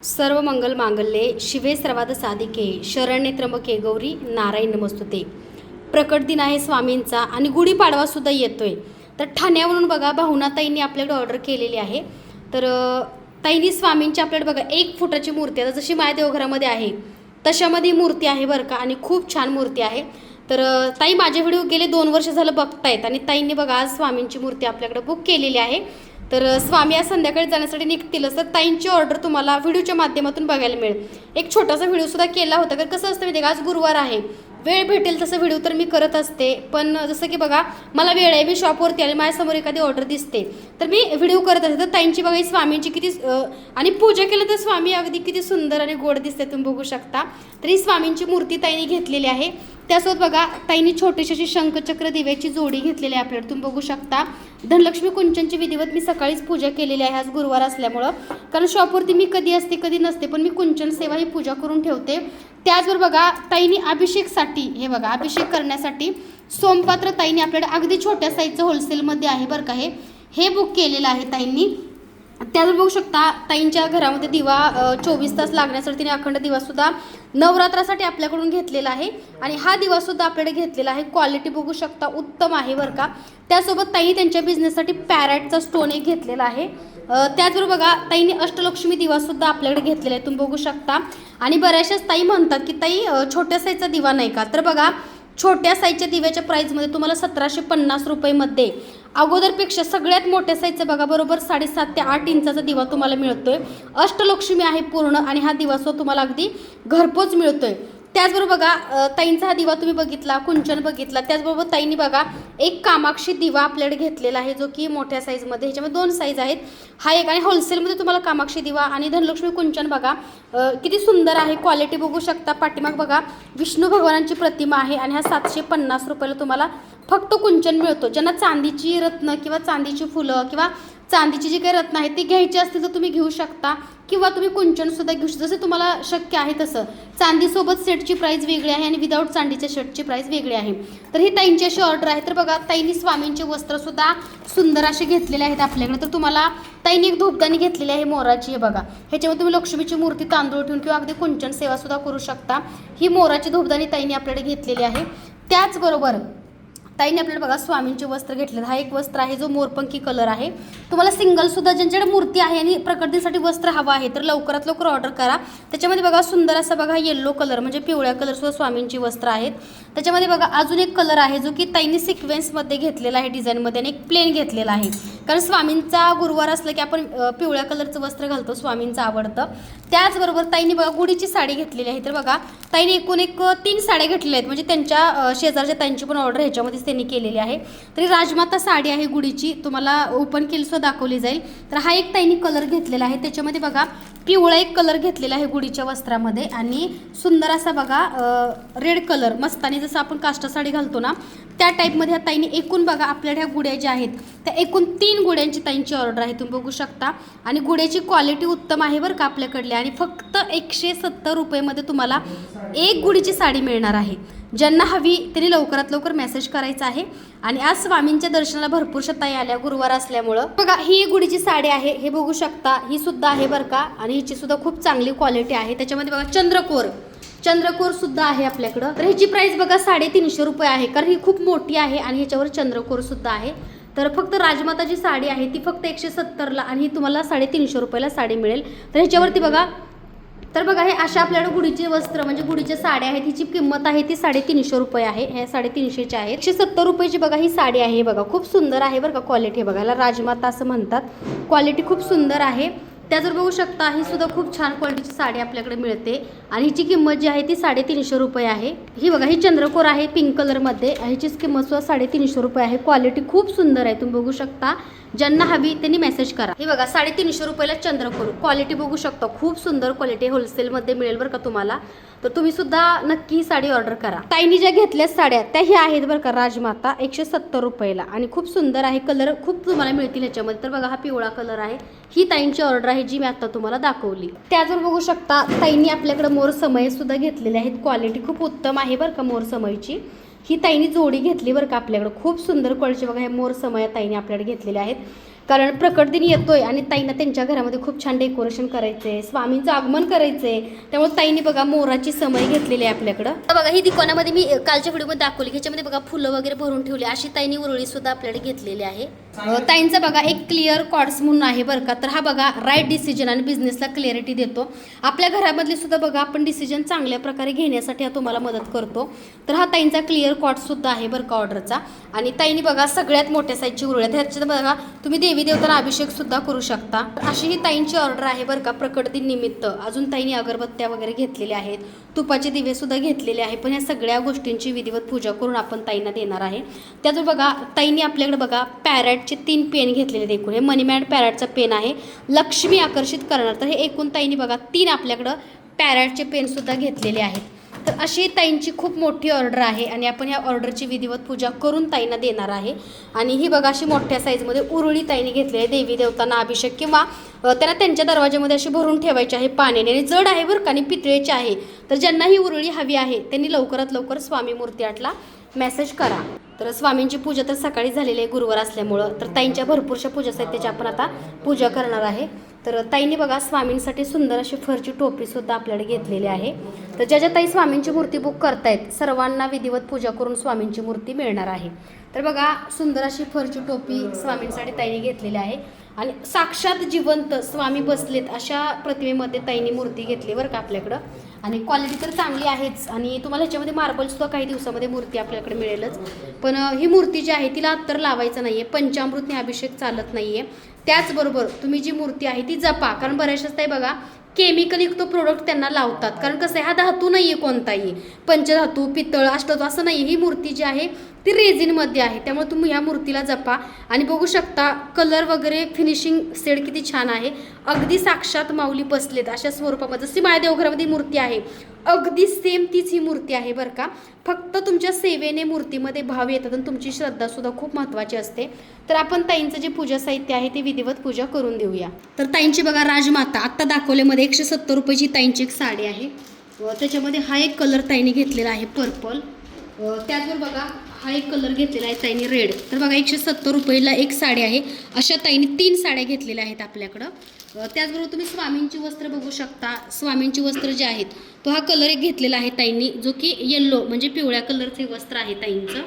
सर्व मंगल मांगल्ये शिवे सर्वाद साधिके शरण्य त्र्यंबके गौरी नारायण नमस्तुते. प्रकट दिन आहे स्वामींचा आणि गुढीपाडवा सुद्धा येतोय. तर ठाण्यावरून बघा भावनाताईंनी आपल्याकडे ऑर्डर केलेली आहे. तर ताईंनी स्वामींची आपल्याकडे बघा एक फुटाची मूर्ती आहे. आता जशी माझ्या देवघरामध्ये आहे तशामध्ये मूर्ती आहे बरं का आणि खूप छान मूर्ती आहे. तर ताई माझे व्हिडिओ गेले दोन वर्ष झालं बघतायत आणि ताईंनी बघा आज स्वामींची मूर्ती आपल्याकडे बुक केलेली आहे. तर स्वामी आज संध्याकाळी जाण्यासाठी निघतीलच तर ताईंची ऑर्डर तुम्हाला व्हिडिओच्या माध्यमातून बघायला मिळेल. एक छोटासा व्हिडिओ सुद्धा केला होता तर कसं असतं माहिती का आज गुरुवार आहे. वेळ भेटेल तसं व्हिडिओ तर मी करत असते पण जसं की बघा मला वेळ आहे मी शॉपवरती आणि माझ्यासमोर एखादी ऑर्डर दिसते. तर मी व्हिडिओ करत असते तर ताईंची बघा स्वामींची किती आणि पूजा केलं तर स्वामी अगदी किती सुंदर आणि गोड दिसते तुम्ही बघू शकता. तर ही स्वामींची मूर्ती ताईंनी घेतलेली आहे. त्यासोबत बघा ताईंनी छोटीशी अशी शंखचक्र दिव्याची जोडी घेतलेली आहे आपल्याला तुम्ही बघू शकता. धनलक्ष्मी कुंचनची विधिवत मी सकाळीच पूजा केलेली आहे. आज गुरुवार असल्यामुळं. कारण शॉपवरती मी कधी असते कधी नसते पण मी कुंचन सेवा ही पूजा करून ठेवते. त्याचबरोबर बघा ताईंनी अभिषेकसाठी हे बघा अभिषेक करण्यासाठी सोमपात्र ताईंनी आपल्याकडे अगदी छोट्या साईजचं होलसेलमध्ये आहे बरं का हे. हे बुक केलेलं आहे ताईंनी. त्यावर बघू शकता ताईंच्या घरामध्ये दिवा चोवीस तास लागण्यासाठी तिने अखंड दिवासुद्धा नवरात्रासाठी आपल्याकडून घेतलेला आहे. आणि हा दिवासुद्धा आपल्याकडे घेतलेला आहे. क्वालिटी बघू शकता उत्तम आहे बरं का. त्यासोबत ताई त्यांच्या बिझनेससाठी पॅरेटचा स्टोन एक घेतलेला आहे. त्याचबरोबर बघा ताईने अष्टलक्ष्मी दिवासुद्धा आपल्याकडे घेतलेला आहे. तुम्ही बघू शकता. आणि बऱ्याचशाच ताई म्हणतात की ताई छोट्या साईजचा दिवा नाही का? तर बघा छोट्या साईजच्या दिव्याच्या प्राईजमध्ये तुम्हाला सतराशे पन्नास रुपयेमध्ये अगोदरपेक्षा सगळ्यात मोठ्या साईजचा बघा बरोबर साडेसात ते आठ इंचाचा दिवा तुम्हाला मिळतोय. अष्टलक्ष्मी आहे पूर्ण आणि हा दिवा सो तुम्हाला अगदी घरपोच मिळतोय. त्याचबरोबर बघा ताईंचा हा दिवा तुम्ही बघितला कुंचन बघितला त्याचबरोबर ताईंनी बघा एक कामाक्षी दिवा आपल्याकडे घेतलेला आहे जो की मोठ्या साईजमध्ये ह्याच्यामध्ये दोन साईज आहेत. हा एक आणि होलसेलमध्ये तुम्हाला कामाक्षी दिवा आणि धनलक्ष्मी कुंचन बघा किती सुंदर आहे क्वालिटी बघू शकता. पाठीमाग बघा विष्णू भगवानांची प्रतिमा आहे आणि हा सातशे पन्नास रुपयाला तुम्हाला फक्त कुंचन मिळतो. ज्यांना चांदीची रत्न किंवा चांदीची फुलं किंवा चांदीची जी काही रत्न आहेत ती घ्यायची असतील तर तुम्ही घेऊ शकता. किंवा तुम्ही कुंचन सुद्धा घेऊ शकता. जसं तुम्हाला शक्य आहे तसं. चांदीसोबत सेटची प्राईस वेगळी आहे आणि विदाऊट चांदीच्या शर्टची प्राईस वेगळी आहे. तर ही ताईंची अशी ऑर्डर आहे. तर बघा ताईंनी स्वामींचे वस्त्रसुद्धा सुंदर असे घेतलेले आहेत आपल्याकडे. तर तुम्हाला ताईंनी एक धूपदानी घेतलेली आहे मोराची हे बघा. ह्याच्यामध्ये तुम्ही लक्ष्मीची मूर्ती तांदूळ ठेवून किंवा अगदी कुंचन सेवा सुद्धा करू शकता. ही मोराची धूपदानी ताईंनी आपल्याकडे घेतलेली आहे. त्याचबरोबर ताईने आपल्याला बघा स्वामींचे वस्त्र घेतले हा एक वस्त्र आहे जो मोरपंखी कलर आहे. तुम्हाला सिंगल सुद्धा ज्यांच्याकडे मूर्ती आहे आणि प्रकृतीसाठी वस्त्र हवं आहे तर लवकरात लवकर ऑर्डर करा. त्याच्यामध्ये बघा सुंदर असा बघा येल्लो कलर म्हणजे पिवळ्या कलर सुद्धा स्वामींची वस्त्र आहेत. त्याच्यामध्ये बघा अजून एक कलर आहे जो की ताईने सिक्वेन्समध्ये घेतलेला आहे डिझाईनमध्ये आणि एक प्लेन घेतलेला आहे. कारण स्वामींचा गुरुवार असलं की आपण पिवळ्या कलरचं वस्त्र घालतो स्वामींचं आवडतं. त्याचबरोबर ताईने बघा गुढीची साडी घेतलेली आहे. तर बघा ताईने एकूण एक तीन साड्या घेतलेल्या आहेत. म्हणजे त्यांच्या शेजारच्या ताईंची पण ऑर्डर ह्याच्यामध्येच त्यांनी केलेली आहे. तरी राजमाता साडी आहे गुढीची तुम्हाला ओपन केली सुद्धा दाखवली जाईल. तर हा एक ताईने कलर घेतलेला आहे. त्याच्यामध्ये बघा पिवळा एक कलर घेतलेला आहे गुढीच्या वस्त्रामध्ये. आणि सुंदर असा बघा रेड कलर मस्तानी जसं आपण काष्टा साडी घालतो ना त्या टाईपमध्ये ह्या ताईने एकूण बघा आपल्याकडे ह्या गुड्या ज्या आहेत त्या एकूण तीन गुड्यांची ताईंची ऑर्डर आहे तुम्ही बघू शकता. आणि गुड्याची क्वालिटी उत्तम आहे बरं का आपल्याकडली. आणि फक्त एकशे सत्तर रुपयेमध्ये तुम्हाला एक गुडीची साडी मिळणार आहे. ज्यांना हवी त्यांनी लवकरात लवकर मेसेज करायचा आहे. आणि आज स्वामींच्या दर्शनाला भरपूर ताई आल्या गुरुवार असल्यामुळं. बघा ही एक साडी आहे हे बघू शकता. ही सुद्धा आहे बरं का. आणि हिची सुद्धा खूप चांगली क्वालिटी आहे. त्याच्यामध्ये बघा चंद्रकोर. चंद्रकोर सुद्धा आहे आपल्याकडं. तर ह्याची प्राइस बघा साडेतीनशे रुपये आहे. कारण ही खूप मोठी आहे आणि ह्याच्यावर चंद्रकोर सुद्धा आहे. तर फक्त राजमाता जी साडी आहे ती फक्त एकशे सत्तरला आणि ही तुम्हाला साडेतीनशे रुपयाला साडी मिळेल. तर ह्याच्यावरती बघा. तर बघा हे अशा आपल्याकडे गुढीचे वस्त्र म्हणजे गुढीच्या साड्या आहेत हिची किंमत आहे ती साडेतीनशे रुपये आहे. हे साडेतीनशेच्या आहे एकशे सत्तर रुपयाची बघा ही साडी आहे बघा. खूप सुंदर आहे बरं का क्वालिटी बघायला राजमाता असं म्हणतात. क्वालिटी खूप सुंदर आहे. त्या जर बघू शकता ही सुद्धा खूप छान क्वालिटीची साडी आपल्याकडे मिळते. आणि हिची किंमत जी आहे ती साडेतीनशे रुपये आहे. ही बघा ही चंद्रकोर आहे पिंक कलरमध्ये ह्याचीच किंमत सुद्धा साडेतीनशे रुपये आहे. क्वालिटी खूप सुंदर आहे तुम्ही बघू शकता. ज्यांना हवी त्यांनी मेसेज करा. हे बघा साडेतीनशे रुपयाला चंद्रकोर क्वालिटी बघू शकता. खूप सुंदर क्वालिटी होलसेलमध्ये मिळेल बरं का तुम्हाला. तर तुम्ही सुद्धा नक्की साडी ऑर्डर करा. ताईनी ज्या घेतल्या साड्या त्या ह्या आहेत बरं का राजमाता एकशे सत्तर रुपयाला. आणि खूप सुंदर आहे. कलर खूप तुम्हाला मिळतील ह्याच्यामध्ये. तर बघा हा पिवळा कलर आहे. ही ताईंची ऑर्डर आहे जी मी आता तुम्हाला दाखवली. त्याचवर बघू शकता ताईंनी आपल्याकडे मोर समय सुद्धा घेतलेले आहेत. क्वालिटी खूप उत्तम आहे बरं का मोर समयची ही ताईंनी जोडी घेतली बरं का आपल्याकडं. खूप सुंदर कळचे बघा हे मोर समय ताईने आपल्याकडे घेतलेले आहेत. कारण प्रकट दिन येतोय आणि ताईंना त्यांच्या घरामध्ये खूप छान डेकोरेशन करायचं आहे स्वामींचं आगमन करायचं आहे त्यामुळे ताईंनी बघा मोराची समय घेतलेली आहे आपल्याकडं. बघा ही दुकानामध्ये मी कालच्या व्हिडिओमध्ये दाखवली ह्याच्यामध्ये बघा फुलं वगैरे भरून ठेवली अशी ताईंनी उरळी सुद्धा आपल्याकडे घेतलेली आहे. ताईंचा बघा एक क्लिअर कॉर्ड्स म्हणून आहे बरं का. तर हा बघा राईट डिसिजन आणि बिझनेसला क्लिअरिटी देतो. आपल्या घरामधले सुद्धा बघा आपण डिसिजन चांगल्या प्रकारे घेण्यासाठी हा तुम्हाला मदत करतो. तर हा ताईंचा क्लिअर कॉर्डसुद्धा आहे बरं का ऑर्डरचा आणि ताईंनी बघा सगळ्यात मोठ्या साईजची उरळ्या ह्याच्यात बघा तुम्ही देवी देवताना अभिषेक सुद्धा करू शकता. अशी ही ताईंची ऑर्डर आहे बरं का प्रकट दिन निमित्त अजून ताईंनी अगरबत्त्या वगैरे घेतलेल्या आहेत. तुपाचे दिवे सुद्धा घेतलेले आहे पण या सगळ्या गोष्टींची विधिवत पूजा करून आपण ताईंना देणार आहे. त्यातून बघा ताईंनी आपल्याकडे बघा पॅरेट पॅरेटचे तीन पेन घेतलेले आहेत एकूण. हे मनीमॅड पॅरेटचा पेन आहे. लक्ष्मी आकर्षित करणार. तर हे एकूण ताईंनी बघा तीन आपल्याकडं पॅरेटचे पेनसुद्धा घेतलेले आहेत. तर अशी ताईंची खूप मोठी ऑर्डर आहे आणि आपण या ऑर्डरची विधिवत पूजा करून ताईंना देणार आहे. आणि ही बघा अशी मोठ्या साईजमध्ये उरुळी ताईंनी घेतली आहे. देवी देवतांना अभिषेक किंवा त्यांना त्यांच्या दरवाजामध्ये अशी भरून ठेवायची आहे पाण्याने. आणि जड आहे बरं का आणि पितळेची आहे. तर ज्यांना ही उरुळी हवी आहे त्यांनी लवकरात लवकर स्वामी मूर्ती आटला मेसेज करा. तर स्वामींची पूजा तर सकाळी झालेली आहे गुरुवार असल्यामुळं. तर ताईंच्या भरपूरशा पूजा त्याची आपण आता पूजा करणार आहे. तर ताईंनी बघा स्वामींसाठी सुंदर अशी फरची टोपीसुद्धा आपल्याकडे घेतलेली आहे. तर ज्या ज्या ताई स्वामींची मूर्ती बुक करतायत सर्वांना विधिवत पूजा करून स्वामींची मूर्ती मिळणार आहे. तर बघा सुंदर अशी फरची टोपी स्वामींसाठी ताईने घेतलेली आहे. आणि साक्षात जिवंत स्वामी बसलेत अशा प्रतिमेमध्ये ताईंनी मूर्ती घेतली बरं का आपल्याकडं. आणि क्वालिटी तर चांगली आहेच. आणि तुम्हाला ह्याच्यामध्ये मार्बलसुद्धा काही दिवसामध्ये मूर्ती आपल्याकडे मिळेलच. पण ही मूर्ती जी आहे तिला अत्तर लावायचं नाही आहे पंचामृतने अभिषेक चालत नाही आहे त्याचबरोबर तुम्ही जी मूर्ती आहे ती जपा. कारण बऱ्याचशाच ताई बघा केमिकलयुक्त प्रोडक्ट त्यांना लावतात. कारण कसं आहे हा धातू नाही आहे कोणताही. पंचधातू पितळ अष्टधातू असं नाही ही मूर्ती जी आहे ती रेझिनमध्ये आहे. त्यामुळे तुम्ही ह्या मूर्तीला जपा. आणि बघू शकता कलर वगैरे फिनिशिंग सेड किती छान आहे. अगदी साक्षात माऊली बसलेत अशा स्वरूपामध्ये. जशी माया देवघरामध्ये मूर्ती आहे. अगदी सेम तीच ही मूर्ती आहे बरं का. फक्त तुमच्या सेवेने मूर्तीमध्ये भाव येतात आणि तुमची श्रद्धासुद्धा खूप महत्त्वाची असते. तर आपण ताईंचं जे पूजा साहित्य आहे ते विधिवत पूजा करून देऊया. तर ताईंची बघा राजमाता आत्ता दाखवल्यामध्ये एकशे सत्तर रुपयाची ताईंची एक साडी आहे. त्याच्यामध्ये हा एक कलर ताईने घेतलेला आहे पर्पल त्याचबरोबर बघा हा एक कलर घेतलेला आहे ताईने रेड. तर बघा एकशे सत्तर रुपयेला एक साडी आहे. अशा ताईने तीन साड्या घेतलेल्या आहेत आपल्याकडं. त्याचबरोबर तुम्ही स्वामींची वस्त्र बघू शकता. स्वामींची वस्त्र जे आहेत तो हा कलर एक घेतलेला आहे ताईंनी जो की येल्लो म्हणजे पिवळ्या कलरचे वस्त्र आहे ताईंचं.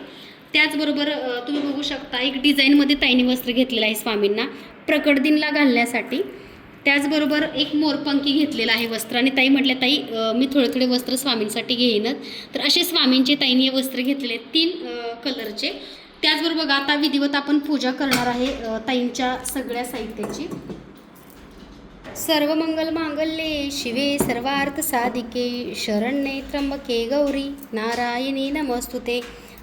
त्याचबरोबर तुम्ही बघू शकता एक डिझाईनमध्ये ताईंनी वस्त्र घेतलेलं आहे स्वामींना प्रकट दिनला घालण्यासाठी. त्याचबरोबर एक मोरपंखी घेतलेला आहे वस्त्र. आणि ताई म्हटल्या ताई मी थोडे थोडे वस्त्र स्वामींसाठी घेईनच. तर असे स्वामींचे ताईंनी हे वस्त्र घेतलेले तीन कलरचे. त्याचबरोबर बघा आता विधिवत आपण पूजा करणार आहे ताईंच्या सगळ्या साहित्याची. सर्व मंगल मांगल्ये शिवे सर्वार्थ साधिके शरण्ये त्र्यंबके गौरी नारायणी नमस्तुते.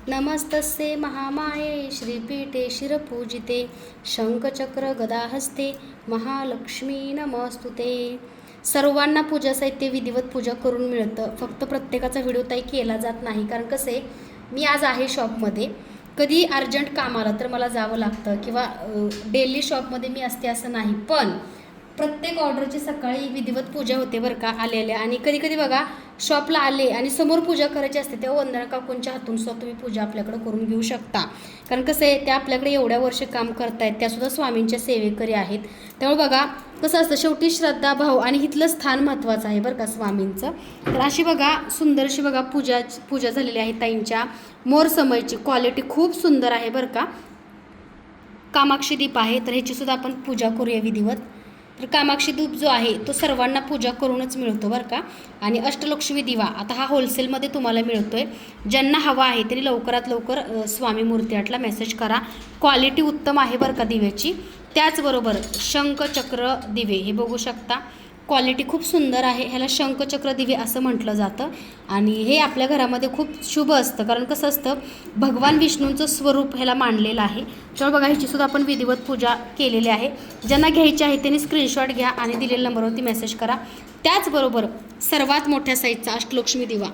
नमस्तस्ये महामाये श्रीपीठे शिरपूजिते शंखचक्र गदाहस्ते महालक्ष्मी नमस्तुते. सर्वांना पूजा साहित्य विधिवत पूजा करून मिळतं. फक्त प्रत्येकाचा व्हिडिओ ताई केला जात नाही. कारण कसं आहे मी आज आहे शॉपमध्ये. कधी अर्जंट काम आलं तर मला जावं लागतं. किंवा डेली शॉपमध्ये मी असते असं नाही. पण प्रत्येक ऑर्डरची सकाळी विधिवत पूजा होते बरं का आलेल्या. आणि कधी कधी बघा शॉपला आले आणि समोर पूजा करायची असते तेव्हा वंदना काकूंच्या हातून सुद्धा तुम्ही पूजा आपल्याकडे करून घेऊ शकता. कारण कसं आहे त्या आपल्याकडे एवढ्या वर्ष काम करतायत त्यासुद्धा स्वामींच्या सेवेकरी आहेत. त्यामुळे बघा कसं असतं शेवटी श्रद्धा भाव आणि इथलं स्थान महत्त्वाचं आहे बरं का स्वामींचं. तर अशी बघा सुंदरशी बघा पूजा पूजा झालेली आहे ताईंच्या. मोर समयची क्वालिटी खूप सुंदर आहे बरं का. कामाक्षी दीप आहे तर ह्याची सुद्धा आपण पूजा करूया विधिवत. तर कामाक्षी धूप जो आहे तो सर्वांना पूजा करूनच मिळतो बरं का? आणि अष्टलक्ष्मी दिवा आता हा होलसेलमध्ये तुम्हाला मिळतो आहे ज्यांना हवा आहे त्यांनी लवकरात लवकर स्वामी मूर्तीआटला मेसेज करा. क्वालिटी उत्तम आहे बरं का दिव्याची? त्याचबरोबर शंखचक्र दिवे हे बघू शकता. क्वालिटी खूप सुंदर आहे. ह्याला शंखचक्र दिवे असं म्हटलं जातं. आणि हे आपल्या घरामध्ये खूप शुभ असतं. कारण कसं असतं भगवान विष्णूंचं स्वरूप ह्याला मांडलेलं आहे. चल बघा ह्याची सुद्धा आपण विधिवत पूजा केलेली आहे. ज्यांना घ्यायची आहे त्यांनी स्क्रीनशॉट घ्या आणि दिलेल्या नंबरवरती मेसेज करा. त्याचबरोबर सर्वात मोठ्या साईजचा अष्टलक्ष्मी दिवा.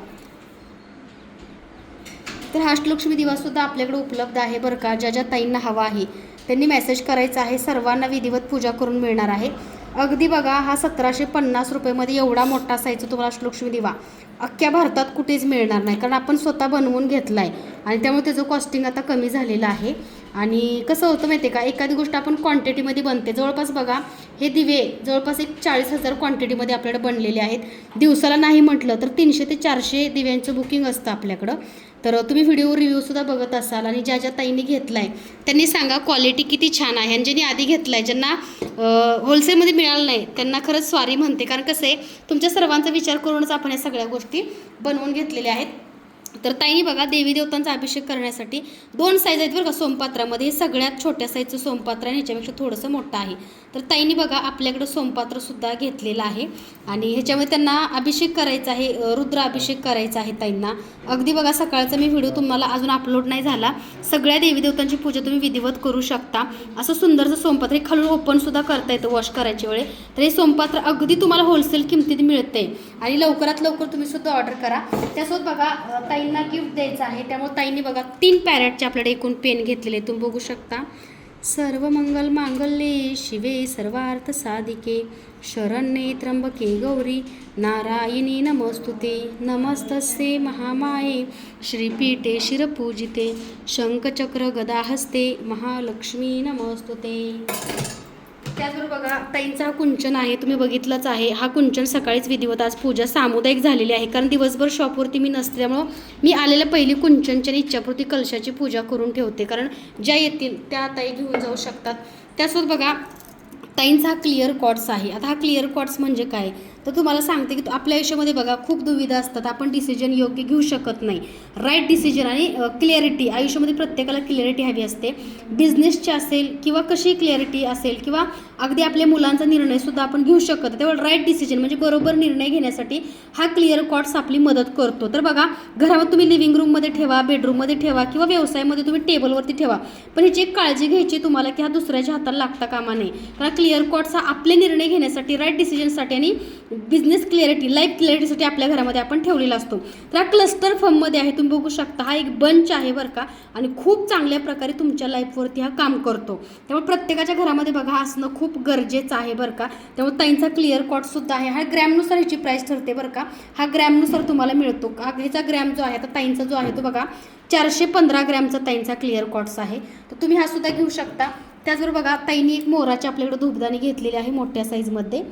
तर हा अष्टलक्ष्मी दिवासुद्धा आपल्याकडे उपलब्ध आहे बरं का? ज्या ज्या ताईंना हवा आहे त्यांनी मेसेज करायचा आहे. सर्वांना विधिवत पूजा करून मिळणार आहे. अगदी बघा हा सतराशे पन्नास रुपयेमध्ये एवढा मोठा साईजचा तुम्हाला अष्टलक्ष्मी दिवा. अख्ख्या भारतात कुठेच मिळणार नाही कारण आपण स्वतः बनवून घेतला आहे आणि त्यामुळे त्याचं कॉस्टिंग आता कमी झालेलं आहे. आणि कसं होतं माहिती आहे का? एखादी गोष्ट आपण क्वांटिटीमध्ये बनते. जवळपास बघा हे दिवे जवळपास एक चाळीस हजार क्वांटिटीमध्ये आपल्याकडे बनलेले आहेत. दिवसाला नाही म्हटलं तर तीनशे ते चारशे दिव्यांचं बुकिंग असतं आपल्याकडं. तर तुम्ही व्हिडिओ रिव्ह्यूसुद्धा बघत असाल आणि ज्या ज्या ताईंनी घेतला आहे त्यांनी सांगा क्वालिटी किती छान आहे. आणि ज्यांनी आधी घेतला आहे ज्यांना होलसेलमध्ये मिळालं नाही त्यांना खरंच स्वारी म्हणते. कारण कसं आहे तुमच्या सर्वांचा विचार करूनच आपण या सगळ्या गोष्टी बनवून घेतलेल्या आहेत. तर ताईने बघा देवी देवतांचा अभिषेक करण्यासाठी दोन साईज आहेत बरं का सोमपात्रामध्ये. हे सगळ्यात छोट्या साईजचं सोमपात्र आहे ह्याच्यापेक्षा थोडंसं मोठं आहे. तर ताईने बघा आपल्याकडं सोमपात्रसुद्धा घेतलेलं आहे. आणि ह्याच्यामध्ये त्यांना अभिषेक करायचा आहे रुद्र अभिषेक करायचा आहे ताईंना. अगदी बघा सकाळचा मी व्हिडिओ तुम्हाला अजून अपलोड नाही झाला. सगळ्या देवी देवतांची पूजा तुम्ही विधिवत करू शकता. असं सुंदरचं सोमपात्र हे खालून ओपनसुद्धा करता येतं वॉश करायच्या वेळे. तर हे सोमपात्र अगदी तुम्हाला होलसेल किमतीत मिळते आणि लवकरात लवकर तुम्ही सुद्धा ऑर्डर करा. त्यासोबत बघा ताई ताईंना गिफ्ट द्यायचं आहे. त्यामुळे ताईंनी बघा तीन पॅरेटचे आपल्याकडे एकूण पेन घेतलेले तुम्ही बघू शकता. सर्व मंगल मांगल्ये शिवे सर्वार्थ साधिके. शरण्ये त्र्यंबके गौरी. नारायणी नमस्तुते. नमस्तस्ये महामाये. श्रीपीठे शिरपूजिते. शंखचक्र गदाहस्ते. महालक्ष्मी नमस्तुते. त्याचबरोबर बघा ताईंचा हा कुंचन आहे तुम्ही बघितलंच आहे. हा कुंचन सकाळीच विधिवत आज पूजा सामुदायिक झालेली आहे. कारण दिवसभर शॉपवरती मी नसल्यामुळं मी आलेल्या पहिली कुंचनच्या आणि इच्छापूर्ती कलशाची पूजा करून ठेवते. कारण ज्या येतील त्या ताई घेऊन जाऊ शकतात. त्यासोबत बघा ताईंचा हा क्लिअर कॉट्स आहे. आता हा क्लिअर कॉट्स म्हणजे काय? तर तुम्हाला सांगते की आपल्या आयुष्यामध्ये बघा खूप दुविधा असतात. आपण डिसिजन योग्य घेऊ शकत नाही. राईट डिसिजन आणि क्लिअरिटी आयुष्यामध्ये प्रत्येकाला क्लिअरिटी हवी असते. बिझनेसची असेल किंवा कशी क्लिअरिटी असेल किंवा अगदी आपल्या मुलांचा निर्णयसुद्धा आपण घेऊ शकतो तेव्हा राईट डिसिजन म्हणजे बरोबर निर्णय घेण्यासाठी हा क्लिअर कॉट्स आपली मदत करतो. तर बघा घरावर तुम्ही लिव्हिंग रूममध्ये ठेवा बेडरूममध्ये ठेवा किंवा व्यवसायामध्ये तुम्ही टेबलवरती ठेवा. पण ह्याची एक काळजी घ्यायची तुम्हाला की हा दुसऱ्याच्या हाताला लागता कामा नये. कारण क्लिअर कॉट्स हा आपले निर्णय घेण्यासाठी राईट डिसिजनसाठी आणि बिझनेस क्लिअरिटी लाईफ क्लिअरिटीसाठी आपल्या घरामध्ये आपण ठेवलेला असतो. तर हा क्लस्टर फर्ममध्ये आहे तुम्ही बघू शकता हा एक बंच आहे बरं का. आणि खूप चांगल्या प्रकारे तुमच्या लाईफवरती हा काम करतो. त्यामुळे प्रत्येकाच्या घरामध्ये बघा असणं खूप गरजेचं आहे बरं का. त्यामुळे ताईंचा क्लिअर कॉटसुद्धा आहे. हा ग्रॅमनुसार ह्याची प्राईस ठरते बरं का. हा ग्रॅमनुसार तुम्हाला मिळतो. का ह्याचा ग्रॅम जो आहे आता ताईंचा जो आहे तो बघा चारशे पंधरा ग्रॅमचा ताईंचा क्लिअर कॉट्स आहे. तर तुम्ही हा सुद्धा घेऊ शकता. त्याचबरोबर बघा ताईंनी एक मोराची आपल्याकडे धूपदाणी घेतलेली आहे मोठ्या साईजमध्ये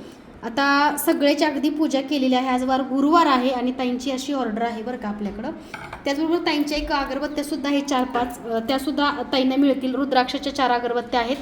आता सगळ्याची अगदी पूजा केलेली आहे आज वार गुरुवार आहे आणि ताईंची अशी ऑर्डर आहे बरं का आपल्याकडं. त्याचबरोबर ताईंच्या एक अगरबत्त्यासुद्धा आहे चार पाच त्यासुद्धा ताईंना मिळतील. रुद्राक्षाच्या चार अगरबत्त्या आहेत.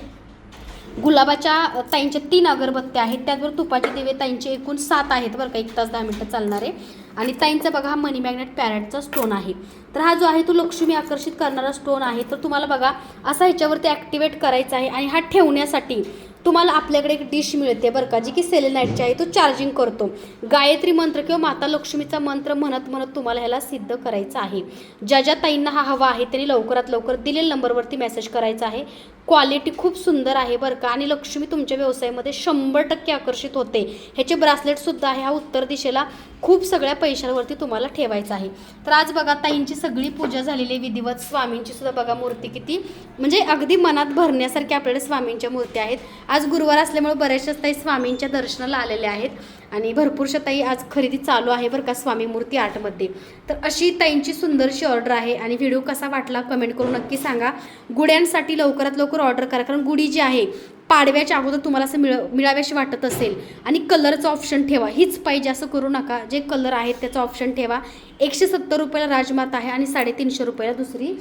गुलाबाच्या ताईंच्या तीन अगरबत्त्या आहेत. त्याचबरोबर तुपाचे दिवे ताईंचे एकूण सात आहेत बरं का. एक तास दहा मिनटं चालणारे आणि ताईंचा बघा हा मनी मॅग्नेट पॅरेटचा स्टोन आहे. तर हा जो आहे तो लक्ष्मी आकर्षित करणारा स्टोन आहे. तर तुम्हाला बघा असा ह्याच्यावरती ॲक्टिवेट करायचा आहे आणि हा ठेवण्यासाठी तुम्हाला आपल्याकडे एक डिश मिळते बरं का जी की सेलेनाईटची आहे तो चार्जिंग करतो. गायत्री मंत्र किंवा माता लक्ष्मीचा मंत्र म्हणत म्हणत तुम्हाला ह्याला सिद्ध करायचं आहे. ज्या ज्या ताईंना हा हवा आहे त्यांनी लवकरात लवकर दिलेल्या नंबरवरती मेसेज करायचा आहे. क्वालिटी खूप सुंदर आहे बरं का आणि लक्ष्मी तुमच्या व्यवसायामध्ये शंभर टक्के आकर्षित होते. ह्याचे ब्रासलेटसुद्धा आहे हा उत्तर दिशेला खूप सगळ्या पैशांवरती तुम्हाला ठेवायचा आहे. तर आज बघा ताईंची सगळी पूजा झालेली विधिवत स्वामींची सुद्धा बघा मूर्ती किती म्हणजे अगदी मनात भरण्यासारख्या आपल्याकडे स्वामींच्या मूर्ती आहेत. आज गुरुवार असल्यामुळे बऱ्याचशाच ताई स्वामींच्या दर्शनाला आलेल्या आहेत. आणि भरपूरशा ताई आज खरेदी चालू आहे बरं का स्वामी मूर्ती आर्टमध्ये तर अशी ताईंची सुंदरशी ऑर्डर आहे आणि व्हिडिओ कसा वाटला कमेंट करून नक्की सांगा. गुड्यांसाठी लवकरात लवकर ऑर्डर करा कारण गुढी जी आहे पाडव्याच्या अगोदर तुम्हाला असं मिळ मिळाव्याशी वाटत असेल. आणि कलरचं ऑप्शन ठेवा हीच पाहिजे असं करू नका. जे कलर आहेत त्याचं ऑप्शन ठेवा. एकशे सत्तर रुपयाला राजमात आहे आणि साडेतीनशे रुपयाला दुसरी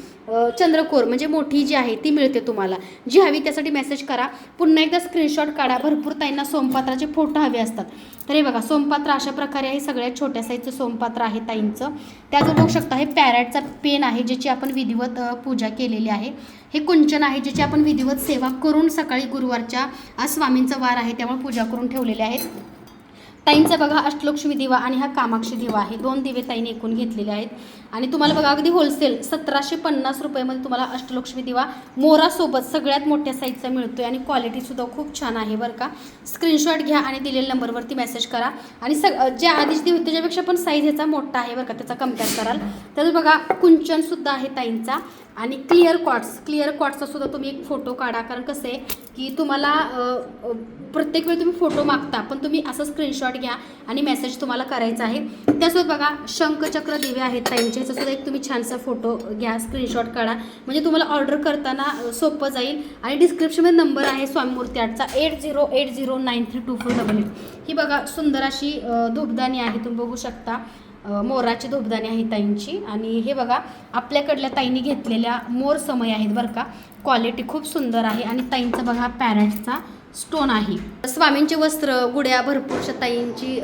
चंद्रकोर म्हणजे मोठी जी आहे ती मिळते तुम्हाला. जी हवी त्यासाठी मेसेज करा. पुन्हा एकदा स्क्रीनशॉट काढा. भरपूर ताईंना सोमपात्राचे फोटो हवे असतात. तर हे बघा सोमपात्र अशा प्रकारे आहे. सगळ्यात छोट्या साईजचं सोमपात्र आहे ताईंचं. त्याचं बघू शकता हे पॅरेटचा पेन आहे ज्याची आपण विधिवत पूजा केलेली आहे. हे कुंचन आहे ज्याची आपण विधिवत सेवा करून सकाळी गुरुवारच्या आज स्वामींचा वार आहे त्यामुळे पूजा करून ठेवलेले आहेत. ताईंचा बघा अष्टलक्ष्मी दिवा आणि हा कामाक्षी दिवा आहे. दोन दिवे ताईने एकूण घेतलेले आहेत. आणि तुम्हाला बघा अगदी होलसेल सतराशे पन्नास रुपयामध्ये तुम्हाला अष्टलक्ष्मी दिवा मोरासोबत सगळ्यात मोठ्या साईजचा मिळतो आहे आणि क्वालिटीसुद्धा खूप छान आहे बरं का. स्क्रीनशॉट घ्या आणि दिलेल्या नंबरवरती मेसेज करा. आणि सग ज्या आधीच दिली त्याच्यापेक्षा पण साईज ह्याचा मोठा आहे बरं का त्याचा कंपेअर कराल. तर बघा कुंचनसुद्धा आहे ताईंचा आणि क्लिअर कॉट्स क्लिअर कॉट्सचासुद्धा तुम्ही एक फोटो काढा. कारण कसं आहे की तुम्हाला प्रत्येक वेळी तुम्ही फोटो मागता पण तुम्ही असं स्क्रीनशॉट घ्या आणि मेसेज तुम्हाला करायचा आहे. त्यासोबत बघा शंखचक्र दिवे आहेत ताईंचे. याचा सुद्धा एक तुम्ही छानसा फोटो घ्या स्क्रीनशॉट काढा. म्हणजे तुम्हाला ऑर्डर करताना सोपं जाईल. आणि डिस्क्रिप्शनमध्ये नंबर आहे स्वामी मूर्ती आर्टचा eight zero eight zero nine three two four double eight ही बघा सुंदर अशी अ, धूपदाणी आहे. तुम्ही बघू शकता. मोराची धूपदाणी आहे ताईंची. आणि हे बघा आपल्याकडल्या ताईंनी घेतलेल्या मोर समय आहेत बरं का. क्वालिटी खूप सुंदर आहे. आणि ताईंचा बघा पॅरेंट्सचा स्टोन आहे. स्वामींचे वस्त्र गुड्या भरपूरशा ताईंची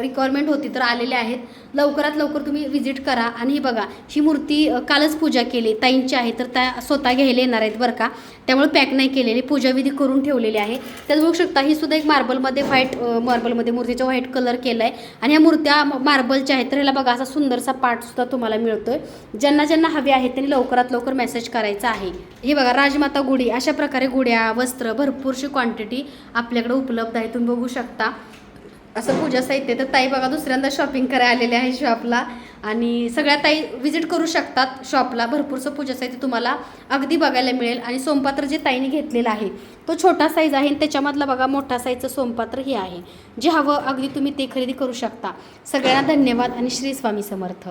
रिक्वायरमेंट होती तर आलेले आहेत. लवकरात लवकर तुम्ही व्हिजिट करा. आणि ही बघा ही मूर्ती कालच पूजा केली. ताईंची आहे तर त्या स्वतः घ्यायला येणार आहेत बरं का. त्यामुळे पॅक नाही केलेली पूजाविधी करून ठेवलेली आहे. त्यात बघू शकता ही सुद्धा एक मार्बलमध्ये व्हाईट मार्बलमध्ये मूर्तीचा व्हाईट कलर केला आहे आणि ह्या मूर्त्या मार्बलच्या आहेत. तर ह्याला बघा असा सुंदरसा पार्टसुद्धा तुम्हाला तुम्हाला आहे ज्यांना ज्यांना हवे आहेत त्यांनी लवकरात लवकर मेसेज करायचा आहे. हे बघा राजमाता गुढी अशा प्रकारे गुड्या वस्त्र भरपूरशी क्वांटिटी आपल्याकडे उपलब्ध आहे तुम्ही बघू शकता. असं पूजा साहित्य तर ताई बघा दुसऱ्यांदा शॉपिंग करायला आलेले आहे शॉपला आणि सगळ्या ताई व्हिजिट करू शकतात शॉपला भरपूरचं पूजा साहित्य तुम्हाला अगदी बघायला मिळेल. आणि सोमपात्र जे ताईने घेतलेला आहे तो छोटा साईज आहे. आणि त्याच्यामधला बघा मोठा साईजचं सोमपात्र हे आहे. जे हवं अगदी तुम्ही ते खरेदी करू शकता. सगळ्यांना धन्यवाद. आणि श्री स्वामी समर्थ.